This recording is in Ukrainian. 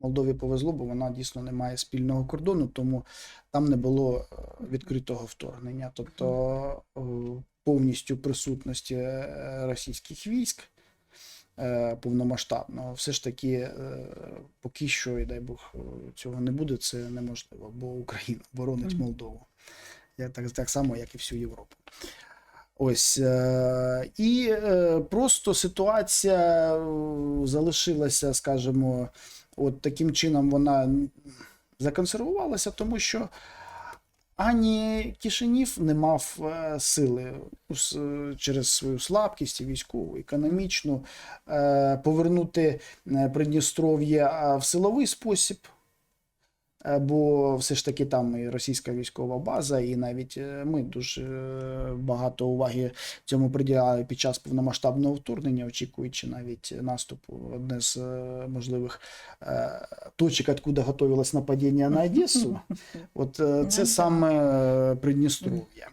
Молдові повезло, бо вона дійсно не має спільного кордону, тому там не було е, відкритого вторгнення, тобто е, повністю присутності е, російських військ повномасштабного, все ж таки, поки що, і дай Бог, цього не буде, це неможливо, бо Україна боронить Молдову. Я так, так само, як і всю Європу. Ось е, і е, просто ситуація е, залишилася, скажімо, от таким чином вона законсервувалася, тому що ані Кишинів не мав сили через свою слабкість військову, економічну повернути Придністров'я в силовий спосіб. Е, Бо все ж таки там і російська військова база, і навіть е, ми дуже е, багато уваги цьому приділяли під час повномасштабного вторгнення, очікуючи навіть наступу. Одне з можливих точок, откуда готувалось нападіння на Одесу, от це Ну, саме Придністров'я.